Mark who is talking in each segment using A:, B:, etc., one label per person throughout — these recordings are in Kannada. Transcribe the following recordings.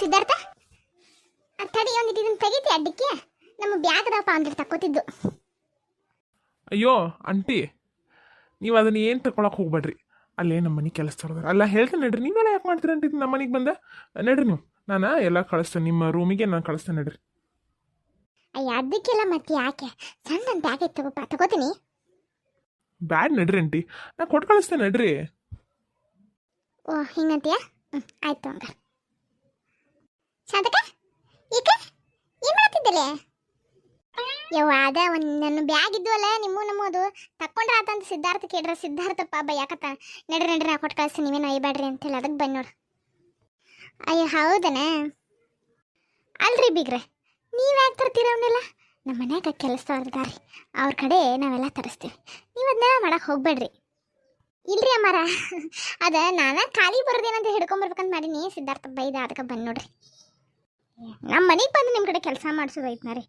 A: ಸಿದ್ಧಾರ್ಥ ತಡಿ ಒಂದಿಟ್ಟು ಇದನ್ನ ತೆಗಿತಿ ಅಡ್ಡಕ್ಕೆ ನಮ್ಮ ಬ್ಯಾಗ್ ಅಂದ್ರೆ ತಕ್ಕೋತಿದ್ದು.
B: ಅಯ್ಯೋ ಅಂಟಿ ನೀವು ಅದನ್ನ ಏನು ತಗೊಳಕ್ ಹೋಗ್ಬೇಡ್ರಿ. ಅಲ್ಲೇ ನಮ್ಮ ಮನೆ ಕೆಲಸ ತೊಡ್ದಾರ ಅಲ್ಲ ಹೇಳ್ತೇನೆ ನಡ್ರಿ. ನೀವೆಲ್ಲ ಯಾಕೆ ಮಾಡ್ತೀರ ಅಂಟಿ ನಮ್ಮ ಮನೆಗೆ ಬಂದ. ನಡ್ರಿ ನೀವು. ನಾನು ಎಲ್ಲ ಕಳಿಸ್ತೇನೆ. ನಿಮ್ಮ ರೂಮಿಗೆ ನಾನು ಕಳಿಸ್ತೇನೆ ನಡ್ರಿ.
A: ಅಯ್ಯ ಅದಕ್ಕೆಲ್ಲ ಮತ್ತೆ ಯಾಕೆ? ಸಣ್ಣ ಬ್ಯಾಗ್ ಐತೆ ತಗೋಪ್ಪ ತಗೋತೀನಿ.
B: ಬ್ಯಾಡ್ ನಡ್ರಿ ಅಂಟಿ ನಾ ಕೊಟ್ಟು ಕಳಿಸ್ತೇನೆ ನಡ್ರಿ.
A: ಓ ಹಿಂಗಂತೀಯ? ಹ್ಞೂ ಆಯ್ತು ಹಂಗ ಶಾಂತಕ ಈಗ ಏನು ಮಾಡ್ತಿದ್ದಲೆ ಯವ್ವ, ಅದ ಒಂದು ನನ್ನ ಬ್ಯಾಗ್ ಇದ್ವಲ್ಲ, ನಿಮ್ಮ, ನಮ್ಮದು. ತಕ್ಕೊಂಡ್ರ ಆತಂತ ಸಿದ್ಧಾರ್ಥ ಕೇಳ್ರ. ಸಿದ್ಧಾರ್ಥಪ್ಪ ಬಯ್ಯಾಕತ್ತ ನಡ್ರಿ ನಡ್ರಿ, ನಾ ಕಳ್ಸಿ ನೀವೇನೋ ನೀವೇನು ಅಂತ ಅಂತೇಳಿ ಅದಕ್ಕೆ ಬನ್ನಿ ನೋಡು. ಅಯ್ಯ, ಹೌದನ? ಅಲ್ರಿ ಬಿಗ್ರೆ, ನೀವು ಯಾಕೆ ತರ್ತೀರ ಅವನ್ನೆಲ್ಲ ನಮ್ಮ ಮನ್ಯಾಗ ಕೆಲಸದವ್ರಿದ್ದಾರೆ ಅವ್ರ ಕಡೆ ನಾವೆಲ್ಲ ತರಿಸ್ತೀವಿ. ನೀವು ಅದನ್ನೆಲ್ಲ ಮಾಡಕ್ಕೆ ಹೋಗ್ಬೇಡ್ರಿ. ಇಲ್ರಿ ಅಮ್ಮಾರ. ಅದ ನಾನ ಖಾಲಿ ಬರೋದೇನಂತ ಹಿಡ್ಕೊಂಬರ್ಬೇಕಂತ ಮಾಡೀನಿ. ಸಿದ್ಧಾರ್ಥ ಬೈದ ಅದಕ್ಕೆ ಬಂದು ನೋಡ್ರಿ. ನಮ್ಮ ಮನೆಗೆ ಬಂದು ನಿಮ್ಮ ಕಡೆ ಕೆಲಸ ಮಾಡಿಸೋದು ಐತೆ ರೀ.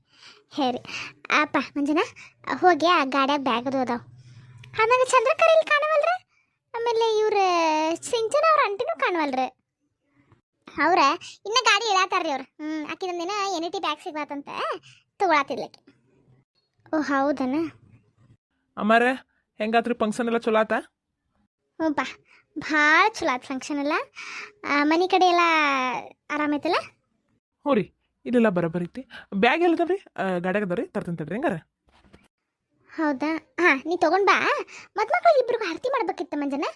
A: ಹೇರಿ ರೀ. ಅಪ್ಪ ಮಂಜನ ಹೋಗಿ ಆ ಗಾಡ್ಯಾಗ ಬ್ಯಾಗ್ ಅದು ಅದಾವ. ಆಮೇಲೆ ಚಂದ್ರಕರ್ ಇಲ್ಲಿ ಕಾಣವಲ್ರ. ಆಮೇಲೆ ಇವ್ರ ಸಿಂಚನ ಅವ್ರ ಅಂಟಿನೂ ಕಾಣವಲ್ರಿ. ಅವ್ರ ಇನ್ನ ಗಾಡಿ ಇಳಾತಾರ್ರಿ ಅವ್ರು. ಹ್ಞೂ ಆಕಿದೊಂದಿನ ಎನ್ ಟಿ ಬ್ಯಾಗ್ ಸಿಗ್ಬಾತಂತ ತಗೊಳತಿರ್ಲಕ್ಕೆ ಓ ಹೌದನ?
B: ಅಮ್ಮಾರ ಹೆಂಗಾತ್ರಿ ಫಂಕ್ಷನ್ ಎಲ್ಲ ಚಲೋ ಆತ?
A: ಹ್ಞೂ ಪಾ ಭಾಳ ಚಲೋ ಆತು ಫಂಕ್ಷನ್ ಎಲ್ಲ. ಮನೆ ಕಡೆ ಎಲ್ಲ ಆರಾಮೈತಲ್ಲ
B: ಹ್ಞೂ ರೀ ಇಲ್ಲೆಲ್ಲ ಬರೋಬ್ಬರಿ ಐತಿ ಬ್ಯಾಗ್ ಎಲ್ಲ ಅದಾವ್ರಿ ಗಾಡ್ಯಾಗ ಅದಾವ್ರಿ ತರ್ತೇನೆ ತಡ್ರಿ ಹೆಂಗಾರ.
A: ಹೌದಾ? ಹಾಂ ನೀ ತಗೊಂಡ್ ಬಾ. ಮತ್ ಮಕ್ಳಿಗೆ ಇಬ್ರಿಗೂ ಆರತಿ ಮಾಡ್ಬೇಕಿತ್ತು ಮಂಜನ.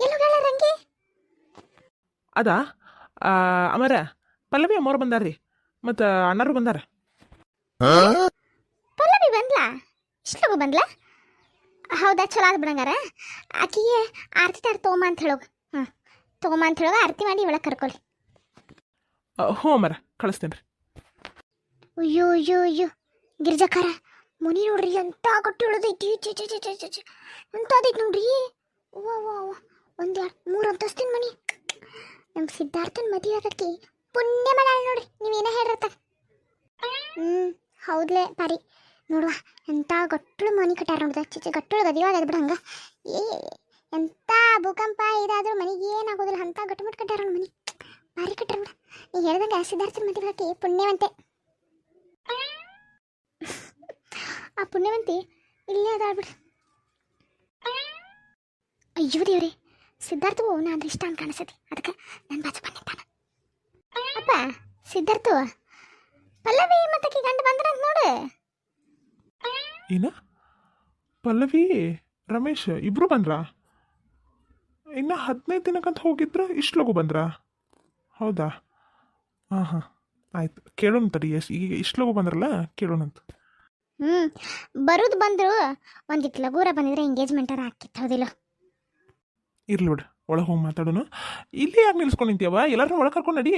A: ಎಲ್ಲೋಗಳ ರಂಗಿ?
B: ಅದ? ಅಮರ ಪಲ್ಲವಿ ಅಮ್ಮವ್ರು ಬಂದಾರ್ರಿ ಮತ್ತು ಅಣ್ಣರು ಬಂದಾರ.
A: ಪಲ್ಲವಿ ಬಂದ್ಲಾ? ಇಷ್ಟು ಬಂದ್ಲಾ? ಹೌದಾ ಚಲೋ ಆದ್ ಬಿಡಂಗಾರ. ಆಕಿಗೆ ಆರತಿ ತಾರ ತೊಗೊಂಬ ಅಂತ ಹೇಳೋಗ. ಹಾಂ ತೊಗೊಂಬ ಅಂತ ಹೇಳೋಗ ಆರತಿ ಮಾಡಿ ಇವಳ ಕರ್ಕೊಳ್ಳಿ
B: ಹ್ಞೂ ಅಮರ ಕಳಿಸ್ತೇನೆ ರೀ.
A: ಅಯ್ಯೋ ಅಯ್ಯೋ ಅಯ್ಯೋ, ಗಿರ್ಜಕಾರ, ಮುನಿ ನೋಡ್ರಿ, ಎಂತ ಕೊಟ್ಟು ಹೇಳೋದೈತಿ ಎಂತದೈತಿ ನೋಡ್ರಿ? ವಾ ಓ ವಾ ಒಂದು ಮೂರು ಅಂತಸ್ತಿನ ಮನಿ. ನಮ್ಮ ಸಿದ್ಧಾರ್ಥನ ಮದುವೆ ಆಗಕ್ಕೆ ಪುಣ್ಯ ಮಾಡಾಳ ನೋಡ್ರಿ, ನೀವೇನ ಹೇಳಿರತ್ತ? ಹ್ಞೂ ಹೌದ್ಲೆ ಬಾರಿ ನೋಡುವ, ಎಂತ ಗಟ್ಟಳು ಮನಿ ಕಟ್ಟಾರ ನೋಡ್ದ ಚಿಚೆ ಗಟ್ಟಳು ಗದಿವಾಗ ಬಿಡ ಹಂಗ. ಏ ಎಂಥ ಭೂಕಂಪ ಇದಾದ್ರೂ ಮನೆಗೆ ಏನಾಗೋದಿಲ್ಲ, ಅಂತ ಗಟ್ಟುಮುಟ್ಟು ಕಟ್ಟಾರ ಮನಿ. ಭಾರಿ ಕಟ್ಟಡ ನೀ ಹೇಳ್ದಂಗೆ ಸಿದ್ಧಾರ್ಥನ ಮದುವೆ ಪುಣ್ಯವಂತೆ. ಆ ಪುಣ್ಯವಂತಿ ಇಲ್ಲೇ ಅದಾಳ ಬಿಡು. ಅಯ್ಯೋ ದೇವ್ರಿ, ಸಿದ್ಧಾರ್ಥವು ನಾ ಅಂದ್ರೆ ಇಷ್ಟ ಅಂತ ಕಾಣಿಸತಿ ಅದಕ್ಕೆ ನನ್ನ ಬಾಜು ಬಂದಿದ್ದಾನ ಅಪ್ಪ, ಸಿದ್ಧಾರ್ಥು, ಪಲ್ಲವಿ ಮತ್ತಕ್ಕೆ ಗಂಡ ಬಂದ್ರಂತ ನೋಡು.
B: ಏನ? ಪಲ್ಲವಿ, ರಮೇಶ್, ಇಬ್ರು ಬಂದ್ರ? ಇನ್ನ ಹದಿನೈದು ದಿನಕ್ಕಂತ ಹೋಗಿದ್ರ, ಇಷ್ಟು ಲಗು ಬಂದ್ರಾ? ಹೌದಾ? ಹಾಂ ಹಾಂ ಆಯ್ತು. ಕೇಳೋಣ ತಡಿ. ಎಸ್ ಈಗ ಇಷ್ಟು ಲಗು ಬಂದ್ರಲ್ಲ? ಕೇಳೋಣಂತ
A: ಹ್ಞೂ ಬರೋದು ಬಂದರು. ಒಂದಿಟ್ಟು ಲಗೂರ ಬಂದಿದ್ರೆ ಎಂಗೇಜ್ಮೆಂಟಾರ ಹಾಕಿತ್ತು ಹೌದಿಲ್ಲ
B: ಇರ್ಲಿ ಬಿಡು. ಒಳಗೆ ಹೋಗಿ ಮಾತಾಡೋಣ. ಇಲ್ಲಿ ಯಾಕೆ ನಿಲ್ಸ್ಕೊಂಡು ನಿಂತೀಯವ ಎಲ್ಲರೂ ಒಳಗೆ ಕರ್ಕೊಂಡು ನಡಿ.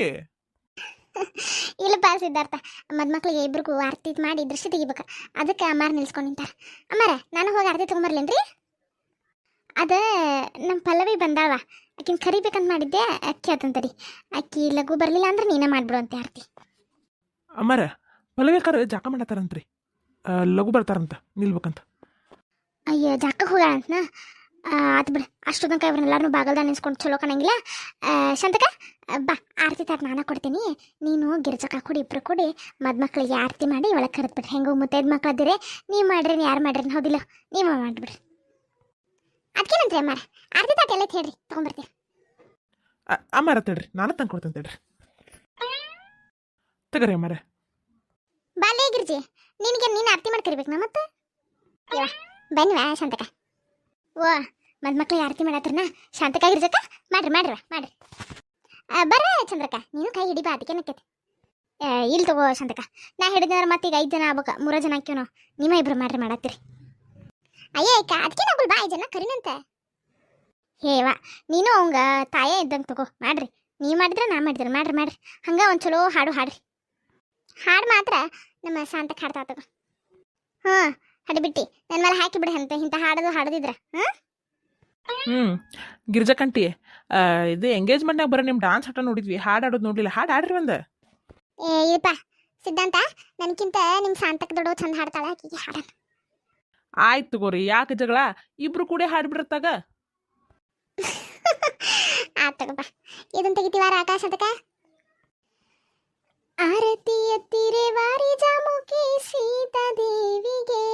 A: ಇಲ್ಲಪ್ಪ ಸಿದ್ಧಾರ್ಥ. ಮದ್ಮಕ್ಳಿಗೆ ಇಬ್ರಿಗೂ ಆರತಿ ಮಾಡಿ ದೃಶ್ಯ ತೆಗಿಬೇಕು. ಅದಕ್ಕೆ ಅಮ್ಮಾರ ನಿಲ್ಸ್ಕೊಂಡು ನಿಂತಾರ. ಅಮ್ಮಾರ ನಾನು ಹೋಗಿ ಆರತಿ ತೊಗೊಂಬರ್ಲೇನ್ರಿ? ಅದ ನಮ್ಮ ಪಲ್ಲವಿ ಬಂದಾಳ ಆಕಿನ ಕರಿಬೇಕಂತ ಮಾಡಿದ್ದೆ ಅಕ್ಕಿ ಅದಂತರಿ ಅಕ್ಕಿ ಲಘು ಬರಲಿಲ್ಲ ಅಂದ್ರೆ ನೀನೇ ಮಾಡ್ಬಿಡು ಅಂತ ಆರ್ತಿ
B: ಅಮ್ಮಾರ ಪಲ್ಲವಿಕಾರ ಜಾಕ ಮಾಡತ್ತಾರಂತ್ರಿ. ಆ, ಲಘು ಬರ್ತಾರಂತ ನಿಲ್ಬೇಕಂತ.
A: ಅಯ್ಯೋ ಜಾಕಕ್ಕೆ ಹೋಗ್ಯಾಳ ಅಂತನ? ಆತು ಬಿಡು ಅಷ್ಟು ತನಕ ಇವ್ರನ್ನೆಲ್ಲರೂ ಬಾಗಲ್ದಾಗ ನೆನೆಸ್ಕೊಂಡು ಚಲೋ ಕಾಣಂಗಿಲ್ಲ. ಆ, ಶಾಂತಕ ಆ, ಬಾ ಆರತಿ ತರ ನಾನು ಕೊಡ್ತೀನಿ. ನೀನು ಗಿರ್ಜಕ ಕೊಡಿ ಇಬ್ರು ಕೊಡಿ. ಮದ್ಮಕ್ಳಿಗೆ ಆರತಿ ಮಾಡಿ ಒಳಗೆ ಕರೆದ್ಬಿಡ್ರಿ ಹೆಂಗೋ ಮುತ್ತೈದು ಮಕ್ಳದಿರಿ ನೀವು ಮಾಡ್ರಿ ಯಾರು ಮಾಡ್ರಿ ಹೌದಿಲ್ಲ. ನೀವು ಮಾಡ್ಬಿಡ್ರಿ. ಅದಕ್ಕೇನಂತ್ರಿ ಅಮ್ಮಾರ ಅರ್ಧ ತಾಟ ಎಲ್ಲ ಹೇಳ್ರಿ
B: ಅಮ್ಮ ಅಮ್ಮಾರ ತಡ್ರಿ ನಾನು ತಂದು ಕೊಡ್ತೇನೆ ತಡ್ರಿ. ತಗರಿ ಅಮ್ಮಾರ.
A: ಬಾಲ್ಯ ಗಿರ್ಜಿ ನಿನಗೆ ನೀನು ಆರ್ತಿ ಮಾಡಿ ಕರಿಬೇಕು ನಾ ಮತ್ತೆ? ಯವ್ವ ಬನ್ನಿವಾ ಶಾಂತಕ ಓ ಮದ್ಮಕ್ಳಿಗೆ ಆರತಿ ಮಾಡತ್ರನ? ಶಾಂತಕ ಗಿರ್ಜಕ್ಕ ಮಾಡ್ರಿ ಮಾಡ್ರಿ ಮಾಡ್ರಿ. ಆ, ಬರ್ರ ಚಂದ್ರಕ್ಕ ನೀನು ಕೈ ಹಿಡಿ ಬಾ ಅದಕ್ಕೆ ನಕ್ಕೈತಿ. ಇಲ್ಲಿ ತಗೋ ಶಾಂತಕ ನಾ ಹಿಡಿದ್ರೆ ಮತ್ತೆ ಈಗ ಐದು ಜನ ಆಗ್ಬೇಕ ಮೂರ ಜನ ಹಾಕ್ಯವ ನಾವು ನಿಮ್ಮ ಇಬ್ರು ಮಾಡ್ರಿ ಮಾಡತ್ತೀರಿ. ಅಯ್ಯ ಅಕ್ಕ ಅದಕ್ಕೆ ನಾವು ಬಾ ಜನ ಕರಿನಂತೆ. ಹೇವಾ ನೀನು ಅವಂಗ ತಾಯೇ ಇದ್ದಂಗೆ ತಗೋ ಮಾಡ್ರಿ. ನೀ ಮಾಡಿದ್ರೆ ನಾ ಮಾಡಿದ್ರೆ ಮಾಡ್ರಿ ಮಾಡ್ರಿ. ಹಂಗೆ ಒಂದು ಚಲೋ ಹಾಡು ಹಾಡ್ರಿ. ಹಾಡು ಮಾತ್ರ ನಮ್ಮ ಶಾಂತಕ್ಕೆ ಹಾಡ್ತಾ ತಗೋ. ಹಾಂ ಹಡಿಬಿಟ್ಟಿ ನನ್ನ ಮೇಲೆ ಹಾಕಿ ಬಿಡಿ ಅಂತ ಇಂಥ ಹಾಡೋದು ಹಾಡದಿದ್ರ ಹಾಂ
B: ಹ್ಞೂ ಗಿರ್ಜಕಂಟಿ ಕಂಟಿ ಇದು ಎಂಗೇಜ್ಮೆಂಟ್ನಾಗ ಬರೋ ನಿಮ್ಮ ಡಾನ್ಸ್ ಆಟ ನೋಡಿದ್ವಿ ಹಾಡು ಆಡೋದು ನೋಡಲಿಲ್ಲ. ಹಾಡು ಹಾಡ್ರಿ ಒಂದು.
A: ಏ ಇಲ್ಲಪ್ಪ ಸಿದ್ಧಾಂತ ನನಗಿಂತ ನಿಮ್ಮ ಶಾಂತಕ್ಕೆ ದೊಡ್ಡ ಚಂದ ಹಾಡ್ತಾಳೆ ಆಕಿಗೆ ಹಾಡೋಣ.
B: ಆಯ್ತು ತಗೋರಿ, ಯಾಕೆ ಜಗಳ? ಇಬ್ರು ಕೂಡೆ ಹಾಡ್ಬಿಡ್ತಾಗ
A: ಆ ತಗೋಪ್ಪ ಇದನ್ನ ತೆಗಿತೀವಾರ ಆಕಾಶ ಅದಕ್ಕ? ಆರತಿ ಎತ್ತಿರೆ ವಾರಿ ಜಾಮುಕಿ ಸೀತಾ ದೇವಿಗೆ.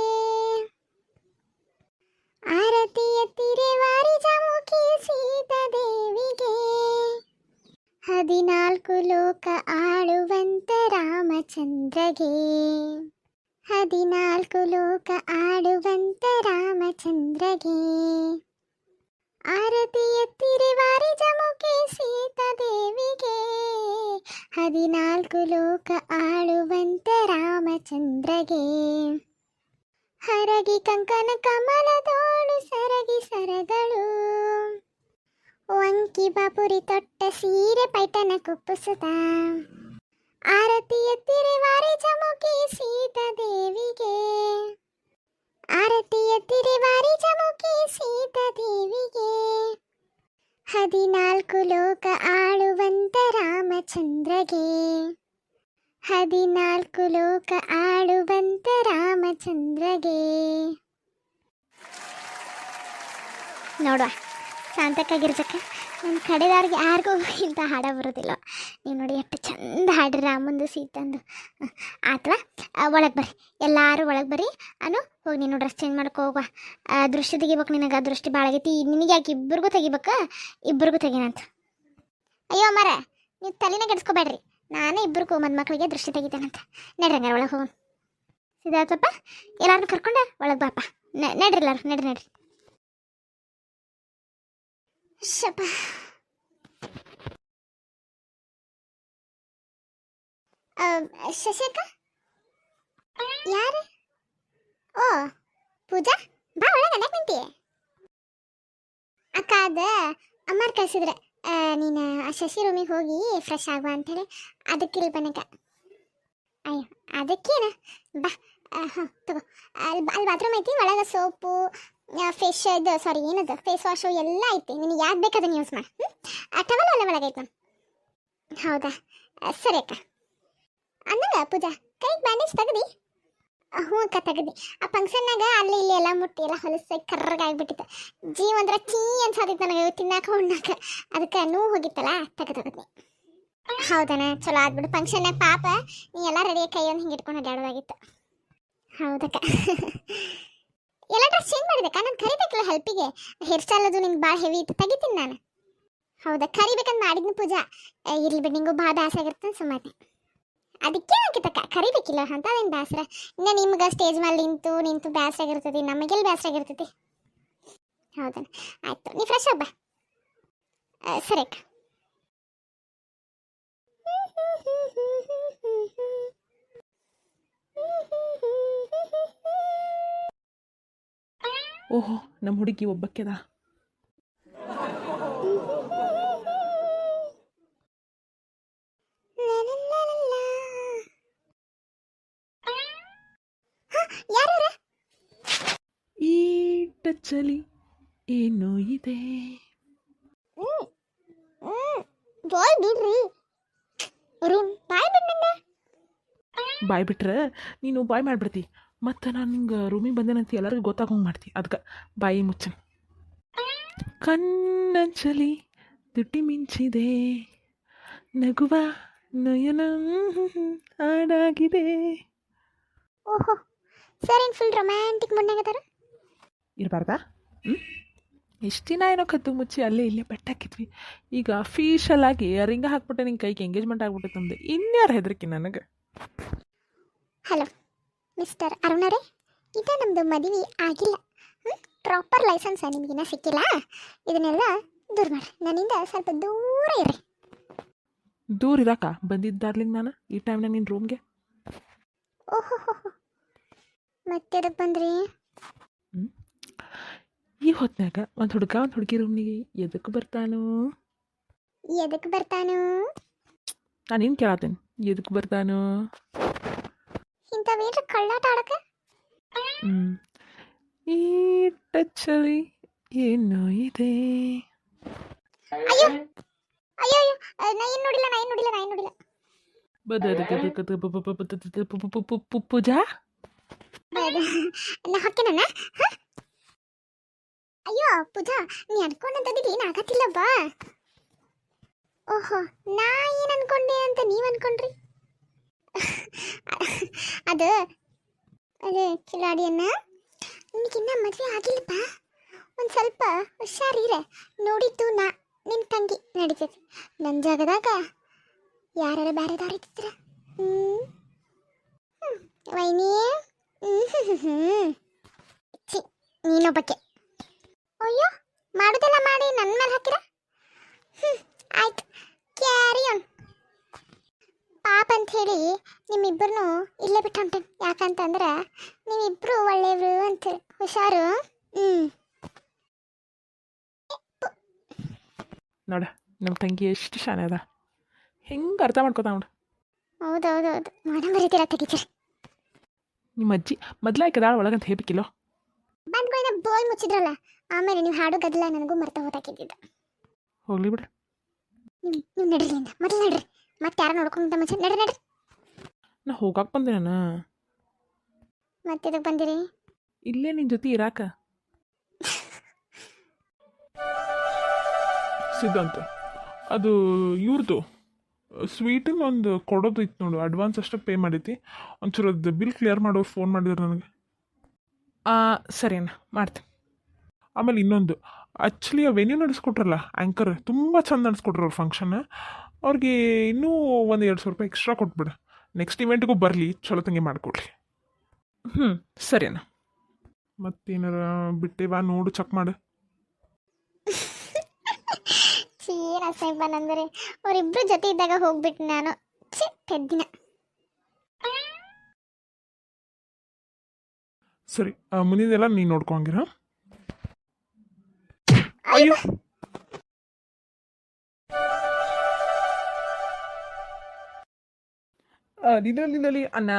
A: ಆರತಿ ಎತ್ತಿರೆ ವಾರಿ ಜಾಮುಕಿ ಸೀತಾ ದೇವಿಗೆ. ಹದಿನಾಲ್ಕು ಲೋಕ ಆಳುವಂತ ರಾಮಚಂದ್ರಗೆ. ಹದಿನಾಲ್ಕು ಲೋಕ ಆಡುವಂತ ರಾಮಚಂದ್ರಗೆ. ಆರತಿ ಎತ್ತಿರಿ ವಾರಿ ಜಮುಕೆ ಸೀತಾದೇವಿಗೆ. ಹದಿನಾಲ್ಕು ಲೋಕ ಆಳುವಂತ ರಾಮಚಂದ್ರಗೆ. ಹರಗಿ ಕಂಕನ ಕಮಲದೋಳು ಸರಗಿ ಸರಗಳು. ವಂಕಿ ಬಾಪುರಿ ತೊಟ್ಟ ಸೀರೆ ಪೈಟನ ಕುಪ್ಪುಸುತ್ತ. ಆರತಿ ಎತ್ತಿರೆ ಚಮುಕಿ ಸೀತಾ ದೇವಿಗೆ. ಆರತಿ ಎತ್ತಿರೆ ಚಮುಕಿ ಸೀತಾ ದೇವಿಗೆ. ಹದಿನಾಲ್ಕು ಲೋಕ ಆಳುವಂತ ರಾಮಚಂದ್ರಗೆ. ಹದಿನಾಲ್ಕು ಲೋಕ ಆಳುವಂತ ರಾಮಚಂದ್ರಗೆ. ನೋಡುವ ಶಾಂತಕ್ಕಾಗಿರ್ಬೇಕ ನನ್ನ ಕಡೆದವ್ರಿಗೆ ಯಾರಿಗೂ ಇಂಥ ಹಾಡ ಬರೋದಿಲ್ಲ. ನೀವು ನೋಡಿ ಎಷ್ಟು ಚಂದ ಹಾಡ್ರಿ ರಾಮಂದು ಸೀತಂದು. ಅಥವಾ ಒಳಗೆ ಬರ್ರಿ. ಎಲ್ಲರೂ ಒಳಗೆ ಬರ್ರಿ. ಅನು, ಹೋಗಿ ನೀನು ಡ್ರೆಸ್ ಚೇಂಜ್ ಮಾಡ್ಕೊ ಹೋಗುವ ದೃಷ್ಟಿ ತೆಗಿಬೇಕು ನಿನಗೆ ದೃಷ್ಟಿ ಭಾಳ ಆಗೈತಿ ನಿನಗೆ ಯಾಕೆ ಇಬ್ಬರಿಗೂ ತೆಗಿಬೇಕ? ಇಬ್ಬರಿಗೂ ತೆಗಿನಂತ ಅಯ್ಯೋ ಮರ ನೀವು ತಲೆನ ಕೆಡಿಸ್ಕೋಬೇಡ್ರಿ. ನಾನೇ ಇಬ್ಬರಿಗೂ ಮದುಮಕ್ಳಿಗೆ ದೃಷ್ಟಿ ತೆಗಿತೇನಂತ ನಡ್ರಿ ಒಳಗೆ ಹೋಗೋಣ. ಸಿದ್ಧಾರ್ಥಪ್ಪ ಎಲ್ಲಾರನ್ನೂ ಕರ್ಕೊಂಡ, ಒಳಗೆ ಬಾಪ. ನಡ್ರಿ ಎಲ್ಲರೂ, ನಡ್ರಿ ನಡ್ರಿ. ಶಪ ಶಶಿಕ ಯಾರು ಓ ಪೂಜಾ ಬಾ ಒಳಗೆ ಅಡ್ಡಾಕ್ ನಿಂತಿ ಅಕ್ಕ ಅದ ಅಮ್ಮಾರ್ ಕಳ್ಸಿದ್ರೆ ನೀನು ಆ ಶಶಿ ರೂಮಿಗೆ ಹೋಗಿ ಫ್ರೆಶ್ ಆಗುವ ಅಂಥೇಳಿ ಅದಕ್ಕೆ ಇಲ್ಲಿ ಬನ್ನಕ ಅಯ್ಯೋ, ಅದಕ್ಕೇನ? ಬಾ ಹಾಂ, ತಗೋ. ಅಲ್ಲಿ ಅಲ್ಲಿ ಬಾತ್ರೂಮ್ ಐತಿ, ಒಳಗೆ ಸೋಪು ಫೇಶ್ ಇದು ಸಾರಿ ಏನದು? ಫೇಸ್ ವಾಶು ಎಲ್ಲ ಐತಿ. ನಿನಗೆ ಯಾವ್ದು ಬೇಕು ಅದನ್ನು ಯೂಸ್ ಮಾಡಿ. ಟವಲ್ ಅಲ್ಲ ಒಳಗೈತೆ ನಾನು ಹೌದಾ? ಸರಿ ಅಕ್ಕ. ಅಂದಾಗ ಪೂಜಾ, ಕೈಗೆ ಬ್ಯಾಂಡೇಜ್ ತೆಗ್ದಿ? ಹ್ಞೂ ಅಕ್ಕ, ತಗದಿ. ಆ ಫಂಕ್ಷನ್ನಾಗ ಅಲ್ಲಿ ಇಲ್ಲಿ ಎಲ್ಲ ಮುಟ್ಟಿ, ಎಲ್ಲ ಹೊಲಸಾಗಿ ಕರ್ರಗಾಗ್ಬಿಟ್ಟಿತ್ತು ಜೀವ ಅಂದ್ರೆ ಚೀ ಅನ್ಸಾದಿತ್ತು ನನಗೆ ತಿನ್ನಾಕ ಉಣ್ಣಾಕ. ಅದಕ್ಕೆ ನೋವು ಹೋಗಿತ್ತಲ್ಲ ತೆಗೆದೋಗದ್ನಿ ಹೌದನ? ಚಲೋ ಆದ್ಬಿಡು ಫಂಕ್ಷನ್ನಾಗ ಪಾಪ, ನೀ ಎಲ್ಲ ರೆಡಿ ಕೈ ಒಂದು ಹಿಂಗೆ ಇಟ್ಕೊಂಡು ಅಡ್ಡಾಡೋದಾಗಿತ್ತು ಹೌದಕ್ಕ. ಎಲ್ಲ ಡ್ರೆಸ್ ಚೇಂಜ್ ಮಾಡಬೇಕಾ? ನಾನು ಕರಿಬೇಕಲ್ಲ ಹೆಲ್ಪಿಗೆ ಹೇರ್ ಸ್ಟೈಲ್ ಅದು ನಿಂಗೆ ಭಾಳ ಹೆವಿ ಇತ್ತು. ತೆಗಿತೀನಿ ನಾನು. ಹೌದಾ? ಕರಿಬೇಕಂತ ಮಾಡಿದ್ನಿ ಪೂಜಾ. ಇರ್ಲಿ ಬಿಡಿ, ನಿಂಗೂ ಭಾಳ ದಾಸ ಆಗಿರ್ತಾನೆ ಸುಮ್ಮನೆ ಅದಕ್ಕೆ ಹಾಕಿತ್ತಕ್ಕ ಕರಿಬೇಕಿಲ್ಲ ಅಂತ ಅದೇನು ಬೇಸರ ಇನ್ನು ನಿಮ್ಗೆ ಸ್ಟೇಜ್ ಮೇಲೆ ನಿಂತು ನಿಂತು ಬೇಸರ ಆಗಿರ್ತದೆ. ನಮಗೆಲ್ಲಿ ಬೇಸರ ಆಗಿರ್ತದೆ ಹೌದಾ? ಆಯ್ತು. ನೀ ಫ್ರೆಶ್ ಹಬ್ಬ ಸರಿ ಅಕ್ಕ.
B: ಓಹೋ ನಮ್ಮ ಹುಡುಗಿ ಒಬ್ಬಕ್ಕೆದ ಈ ಟಚ್ಚಲಿ ಏನೋ ಇದೆ
A: ಬಾಯ್ ಬಿಡ್ರಿ ಬಿಡ್ನಂದ
B: ಬಾಯ್ ಬಿಟ್ರೆ ನೀನು ಬಾಯ್ ಮಾಡಿಬಿಡ್ತಿ ಮತ್ತು ನಾನು ನಿಂಗೆ ರೂಮಿಗೆ ಬಂದೇನಂತ ಎಲ್ಲರಿಗೂ ಗೊತ್ತಾಗೋಂಗೆ ಮಾಡ್ತಿ. ಅದಕ್ಕೆ ಬಾಯಿ ಮುಚ್ಚ. ಕಣ್ಣಂಚಲಿ ದುಡ್ಡಿ ಮಿಂಚಿದೆ. ನಗುವ ನಯನ ಹಾಡಾಗಿದೆ.
A: ಓಹೋ ಸರ್ ಏನು ಫುಲ್ ರೊಮ್ಯಾಂಟಿಕ್ ಮುನ್ನಾಗದಾರ
B: ಇರಬಾರ್ದಾ? ಹ್ಞೂ ಎಷ್ಟು ದಿನ ಏನೋ ಕದ್ದು ಮುಚ್ಚಿ ಅಲ್ಲೇ ಇಲ್ಲೇ ಬೆಟ್ಟಾಕಿದ್ವಿ ಈಗ ಅಫೀಷಿಯಲ್ ಆಗಿ ರಿಂಗ ಹಾಕ್ಬಿಟ್ಟೆ ನಿಂಗೆ ಕೈಗೆ ಎಂಗೇಜ್ಮೆಂಟ್ ಆಗ್ಬಿಟ್ಟೆ ತಂದು ಇನ್ಯಾರು ಹೆದರಿಕೆ ನನಗೆ?
A: ಹಲೋ ಮಿಸ್ಟರ್ ಅರುಣರೇ ಇದು ನಮ್ಮದು ಮದುವೆ ಆಗಿಲ್ಲ. ಪ್ರಾಪರ್ ಲೈಸೆನ್ಸ್ ನಿಮಗಿನ್ನ ಸಿಕ್ಕಿಲ್ಲ? ಇದನ್ನೆಲ್ಲ ದೂರ ಮಾಡ್ರಿ ನನ್ನಿಂದ ಸ್ವಲ್ಪ ದೂರ ಇರ್ರಿ
B: ದೂರ ಇರಾಕ? ಬಂದಿದ್ದ ಡಾರ್ಲಿಂಗ್ ನಾನು? ಈ ಟೈಮ್ನಾಗ ನಿನ್ನ ರೂಮ್ಗೆ
A: ಓಹೋ ಮತ್ತೆ ಅದಕ್ಕೆ ಬಂದ್ರಿ?
B: ಈ ಹೊತ್ನಾಗ ಒಂದು ಹುಡುಗ ಒಂದು ಹುಡುಗಿ ರೂಮ್ನಿಗೆ ಎದಕ್ಕೆ ಬರ್ತಾನೋ?
A: ಎದಕ್ಕೆ ಬರ್ತಾನು?
B: ನಾನು ಏನು ಕೇಳತ್ತೇನೆ ಎದಕ್ಕೆ ಬರ್ತಾನೋ?
A: ಇಂಥವೇನ್ರ ಕಳ್ಳಾಟ
B: ಆಡಕ ಈ ಟಚ್ಚಲ್ಲಿ ಏನೋ ಇದೆ
A: ಅಯ್ಯೋ ಅಯ್ಯೋ ಅಯ್ಯೋ ನಾ ಏನು ನೋಡಿಲ್ಲ ನಾ ಏನು ನೋಡಿಲ್ಲ ನಾ ಏನು ನೋಡಿಲ್ಲ
B: ಪೂಜಾ
A: ನಾ ಹಾಕ್ತೇನಣ್ಣ ಹ? ಅಯ್ಯೋ ಪೂಜಾ ನೀ ಅನ್ಕೊಂಡಂತದಿದ್ದು ಏನು ಬಾ ಓಹೋ ನಾ ಏನು ಅನ್ಕೊಂಡೆ ಅಂತ ನೀವು ಅನ್ಕೊಂಡ್ರಿ ಅದು ಅದು ಕಿಲಾಡಿಯನ್ನ ನಿನಗಿನ್ನ ಮದುವೆ ಆಗಿಲ್ಲಪ್ಪ ಒಂದು ಸ್ವಲ್ಪ ಹುಷಾರಿರೆ ನೋಡಿದ್ದು ನಾ ನಿನ್ನ ತಂಗಿ ನಡಿ ನಡೀತೈತಿ ನನ್ನ ಜಾಗದಾಗ ಯಾರು ದಾರಿ ಹ್ಞೂ ವೈನಿ ಛಿ ನೀನೊಬ್ಬಕ್ಕೆ ಅಯ್ಯೋ ಮಾಡೋದೆಲ್ಲ ಮಾಡಿ ನನ್ನ ಮೇಲೆ ಹಾಕಿರ ಹ್ಞೂ ಆಯ್ತು ಕ್ಯಾರಿ ಆನ್ ಪಾಪ ಅಂತ ಹೇಳಿ ನಿಮ್ಮಿಬ್ಬರನ್ನು ಇಲ್ಲೇ ಬಿಟ್ಟು ಹೊಂಟೇನೆ. ಯಾಕಂತಂದ್ರೆ ನೀವಿಬ್ರು ಒಳ್ಳೆಯವರು ಅಂತ ಹುಷಾರು. ಹ್ಞೂ
C: ನೋಡ ನಮ್ಮ ತಂಗಿ ಎಷ್ಟು ಶಾನೆ ಅದ. ಹೆಂಗೆ ಅರ್ಥ ಮಾಡ್ಕೋತಾ ನೋಡು.
A: ಹೌದೌದೌದು. ಮಾಡ ಬರೀತೀರ ತೆಗಿತೀರ
C: ನಿಮ್ಮ ಅಜ್ಜಿ ಮೊದ್ಲಾಯ್ಕದಾಳ ಒಳಗಂತ ಹೇಳ್ಬೇಕಿಲ್ಲೋ?
A: ಬಂದ್ಗಳಿಂದ ಬೋಯ್ ಮುಚ್ಚಿದ್ರಲ್ಲ ಆಮೇಲೆ ನೀವು ಹಾಡು ಗದ್ದಲ ನನಗೂ ಮರ್ತ ಹೋದಾಕಿದ್ದಿದ್ದ
C: ಹೋಗ್ಲಿ ಬಿಡ್ರಿ
A: ನೀವು ನಡ್ರಿ ಮೊದಲು ನಡ್ರಿ. ಮತ್ತೆ ಯಾರು ನೋಡ್ಕೊಂಡ ಮುಂಚೆ ನಡ್ರಿ ನಡ್ರಿ.
C: ನಾ ಹೋಗಾಕ ಬಂದೆ ನಾನು.
A: ಮತ್ತೆ ಇದಕ್ಕೆ ಬಂದಿರಿ?
C: ಇಲ್ಲೇ ನಿನ್ನ ಜೊತೆ ಇರಾಕ.
B: ಸಿದ್ಧಾಂತ ಅದು ಇವ್ರದ್ದು ಸ್ವೀಟಿನ ಒಂದು ಕೊಡೋದು ಇತ್ತು ನೋಡು ಅಡ್ವಾನ್ಸ್ ಅಷ್ಟೇ ಪೇ ಮಾಡೈತಿ. ಒಂಚೂರು ಅದು ಬಿಲ್ ಕ್ಲಿಯರ್ ಮಾಡೋ ಫೋನ್ ಮಾಡಿದ್ರು ನನಗೆ.
C: ಆ, ಸರಿ ಅಣ್ಣ ಮಾಡ್ತೀನಿ.
B: ಆಮೇಲೆ ಇನ್ನೊಂದು ಆ್ಯಕ್ಚುಲಿ ಆ ವೆನ್ಯೂ ನಡೆಸ್ಕೊಟ್ರಲ್ಲ ಆ್ಯಂಕರ್ ತುಂಬ ಚಂದ ನಡೆಸ್ಕೊಟ್ರು ಅವ್ರ ಫಂಕ್ಷನ್ ಅವ್ರಿಗೆ ಇನ್ನೂ ಒಂದು ಎರಡು ಸಾವಿರ ರೂಪಾಯಿ ಎಕ್ಸ್ಟ್ರಾ ಕೊಟ್ಬಿಡು. ನೆಕ್ಸ್ಟ್ ಇವೆಂಟ್ಗೂ ಬರಲಿ ಚಲೋ ತಂಗಿ ಮಾಡಿಕೊಡ್ಲಿ.
C: ಹ್ಞೂ ಸರಿಯಣ್ಣ ಮತ್ತೇನಾರ
B: ಮತ್ತೇನಾರ ಬಿಟ್ಟೆವಾ ನೋಡು ಚೆಕ್ ಮಾಡು.
A: ನಂದರೆ ಅವರಿಬ್ರು ಜೊತೆ ಇದ್ದಾಗ ಹೋಗ್ಬಿಟ್ಟು ನಾನು. ಛೀ ಪೆದ್ದಿನ
B: ಸರಿ ಆ, ಮುಂದಿನೆಲ್ಲ ನೀನು ನೋಡ್ಕೊಂಗಿರ ಅಯ್ಯೋ
C: ಅಲ್ಲಿನಲ್ಲಿ ಅಣ್ಣ?